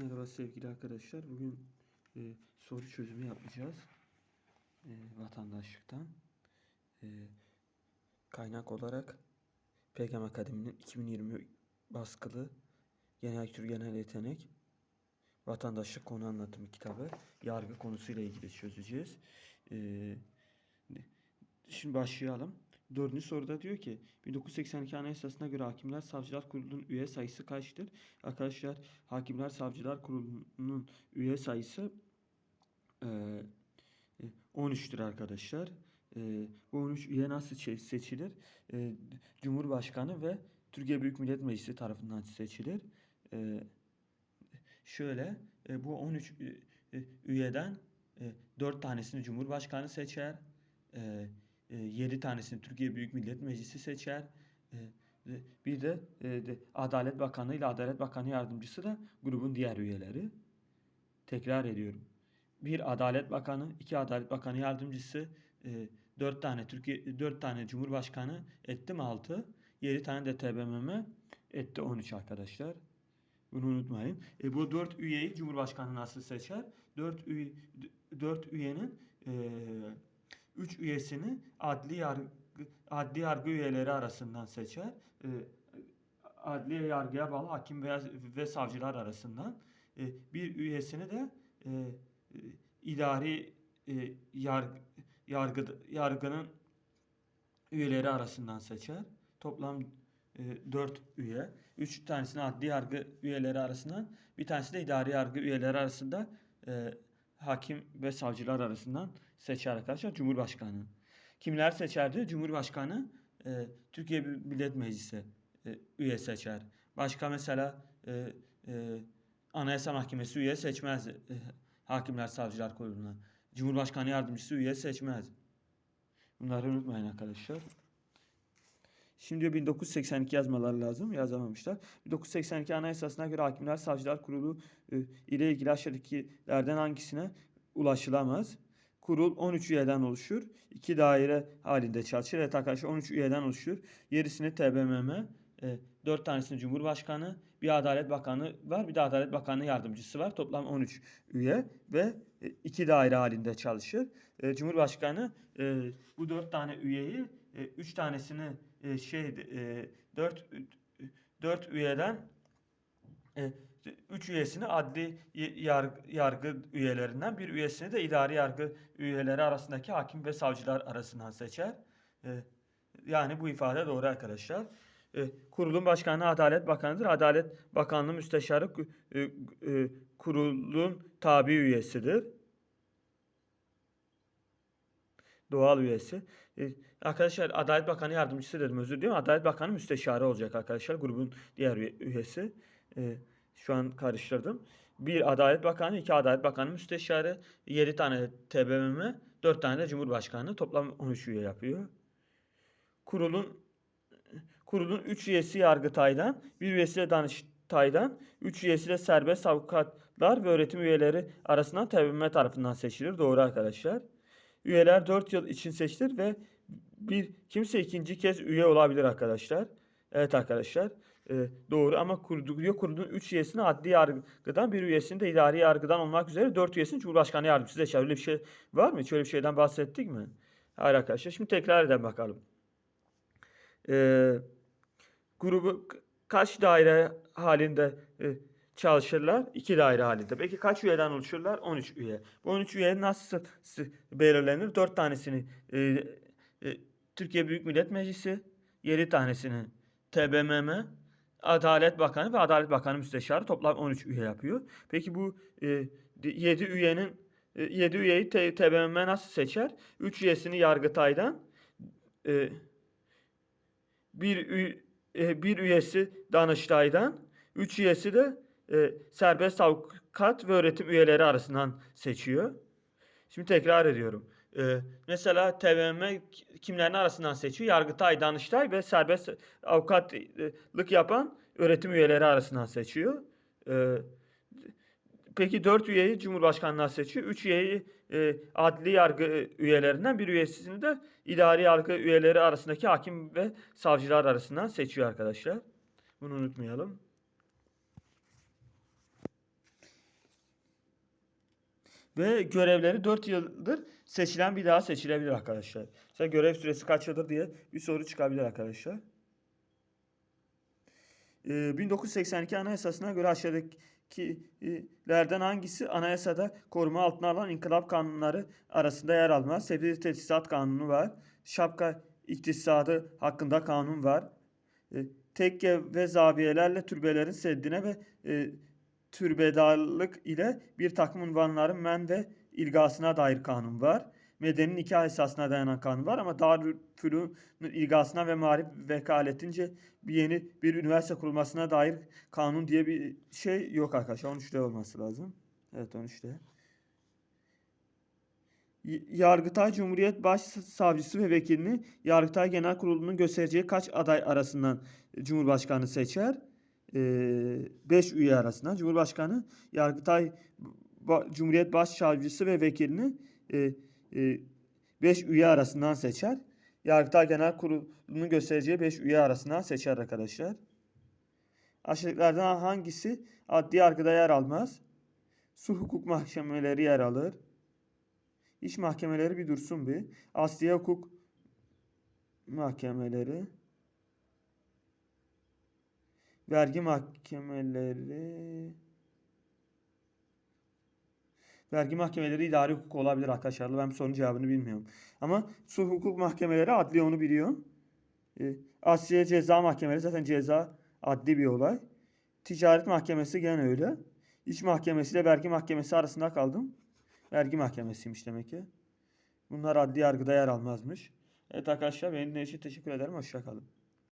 Merhaba sevgili arkadaşlar. Bugün e, soru çözümü yapacağız. E, vatandaşlıktan. E, kaynak olarak PGM Akademi'nin 2020 baskılı genel kültür genel yetenek vatandaşlık konu anlatımı kitabı yargı konusuyla ilgili çözeceğiz. E, şimdi başlayalım. Dördüncü soruda diyor ki 1982 Anayasası'na göre Hakimler Savcılar Kurulu'nun üye sayısı kaçtır? Arkadaşlar Hakimler Savcılar Kurulu'nun üye sayısı e, e, 13'tür arkadaşlar. E, bu 13 üye nasıl seçilir? E, Cumhurbaşkanı ve Türkiye Büyük Millet Meclisi tarafından seçilir. E, şöyle e, bu 13 ü- e, üyeden e, 4 tanesini Cumhurbaşkanı seçer. E, 7 tanesini Türkiye Büyük Millet Meclisi seçer. E, e, Bir de, e, de Adalet Bakanı ile Adalet Bakanı Yardımcısı da grubun diğer üyeleri. Tekrar ediyorum. Bir Adalet Bakanı, iki Adalet Bakanı Yardımcısı, e, dört tane Türkiye dört tane Cumhurbaşkanı etti mi 6? 7 tane de TBMM etti 13 arkadaşlar. Bunu unutmayın. E, bu dört üyeyi Cumhurbaşkanı nasıl seçer? Dört üye, dört üyenin e, üç üyesini adli yargı adli yargı üyeleri arasından seçer. E, adli yargıya bağlı hakim veya ve savcılar arasından e, bir üyesini de e, e, idari e, yargı, yargı yargının üyeleri arasından seçer. Toplam e, 4 üye. 3 tanesini adli yargı üyeleri arasından, bir tanesi de idari yargı üyeleri arasında e, hakim ve savcılar arasından seçer arkadaşlar Cumhurbaşkanı. Kimler seçerdi? Cumhurbaşkanı e, Türkiye Millet Meclisi e, üye seçer. Başka mesela e, e, Anayasa Mahkemesi üye seçmez. E, Hakimler Savcılar Kurulu'na. Cumhurbaşkanı Yardımcısı üye seçmez. Bunları unutmayın arkadaşlar. Şimdi 1982 yazmaları lazım. Yazamamışlar. 1982 Anayasası'na göre Hakimler Savcılar Kurulu e, ile ilgili aşağıdakilerden hangisine ulaşılamaz? Kurul 13 üyeden oluşur. 2 daire halinde çalışır. Evet arkadaşlar 13 üyeden oluşur. Gerisini TBMM, e, 4 tanesini Cumhurbaşkanı, bir Adalet Bakanı var, bir de Adalet Bakanı yardımcısı var. Toplam 13 üye ve 2 daire halinde çalışır. E, Cumhurbaşkanı e, bu 4 tane üyeyi 3 tanesini e, şey e, 4 4 üyeden 3 üyesini adli yargı, yargı üyelerinden, bir üyesini de idari yargı üyeleri arasındaki hakim ve savcılar arasından seçer. E, yani bu ifade doğru arkadaşlar. E, kurulun başkanı Adalet Bakanı'dır. Adalet Bakanlığı müsteşarı e, e, kurulun tabi üyesidir. Doğal üyesi. Ee, arkadaşlar Adalet Bakanı yardımcısı dedim özür diliyorum. Adalet Bakanı müsteşarı olacak arkadaşlar. Grubun diğer üyesi. Ee, şu an karıştırdım. Bir Adalet Bakanı, iki Adalet Bakanı müsteşarı, yedi tane TBMM, dört tane de Cumhurbaşkanı. Toplam 13 üye yapıyor. Kurulun kurulun 3 üyesi Yargıtay'dan, bir üyesi de Danıştay'dan, 3 üyesi de serbest avukatlar ve öğretim üyeleri arasından TBMM tarafından seçilir. Doğru arkadaşlar. Üyeler 4 yıl için seçilir ve bir kimse ikinci kez üye olabilir arkadaşlar. Evet arkadaşlar. E, doğru ama kurduğu kurulun 3 üyesini adli yargıdan bir üyesini de idari yargıdan olmak üzere 4 üyesini Cumhurbaşkanı yardımcısı seçer. Öyle bir şey var mı? Hiç bir şeyden bahsettik mi? Hayır arkadaşlar. Şimdi tekrar edelim bakalım. E, grubu kaç daire halinde e, çalışırlar? İki daire halinde. Peki kaç üyeden oluşurlar? 13 üye. Bu 13 üye nasıl belirlenir? 4 tanesini e, e, Türkiye Büyük Millet Meclisi, 7 tanesini TBMM, Adalet Bakanı ve Adalet Bakanı Müsteşarı toplam 13 üye yapıyor. Peki bu e, 7 üyenin 7 e, üyeyi TBMM nasıl seçer? 3 üyesini Yargıtay'dan e, bir, e, bir üyesi Danıştay'dan, 3 üyesi de e, serbest avukat ve öğretim üyeleri arasından seçiyor. Şimdi tekrar ediyorum. E, mesela TBMM kimlerin arasından seçiyor? Yargıtay, Danıştay ve serbest avukatlık yapan öğretim üyeleri arasından seçiyor. E, peki 4 üyeyi Cumhurbaşkanlığı seçiyor. 3 üyeyi adli yargı üyelerinden bir üyesini de idari yargı üyeleri arasındaki hakim ve savcılar arasından seçiyor arkadaşlar. Bunu unutmayalım. Ve görevleri 4 yıldır seçilen bir daha seçilebilir arkadaşlar. Mesela görev süresi kaç yıldır diye bir soru çıkabilir arkadaşlar. Ee, 1982 Anayasası'na göre aşağıdakilerden hangisi anayasada koruma altına alan inkılap kanunları arasında yer almaz? Sebze Teçhizat Kanunu var. Şapka iktisadı hakkında kanun var. E, tekke ve zaviyelerle türbelerin seddine ve e, türbedarlık ile bir takım unvanların men ve ilgasına dair kanun var. Medeni nikah esasına dayanan kanun var ama Darülfünun'un ilgasına ve marif vekaletince bir yeni bir üniversite kurulmasına dair kanun diye bir şey yok arkadaşlar. 13'te olması lazım. Evet 13'te. Y- Yargıtay Cumhuriyet Başsavcısı ve vekilini Yargıtay Genel Kurulu'nun göstereceği kaç aday arasından Cumhurbaşkanı seçer? 5 üye arasından. Cumhurbaşkanı Yargıtay Cumhuriyet Başsavcısı ve vekilini 5 üye arasından seçer. Yargıtay Genel Kurulu'nun göstereceği 5 üye arasından seçer arkadaşlar. Aşağıdakilerden hangisi adli yargıda yer almaz? Sulh hukuk mahkemeleri yer alır. İş mahkemeleri bir dursun bir. Asliye hukuk mahkemeleri. Vergi mahkemeleri. Vergi mahkemeleri idari hukuk olabilir arkadaşlar. Ben bu sorunun cevabını bilmiyorum. Ama sulh hukuk mahkemeleri adli onu biliyorum. E, Asliye ceza mahkemeleri zaten ceza adli bir olay. Ticaret mahkemesi gene öyle. İş mahkemesi ile vergi mahkemesi arasında kaldım. Vergi mahkemesiymiş demek ki. Bunlar adli yargıda yer almazmış. Evet arkadaşlar benim için teşekkür ederim. Hoşçakalın.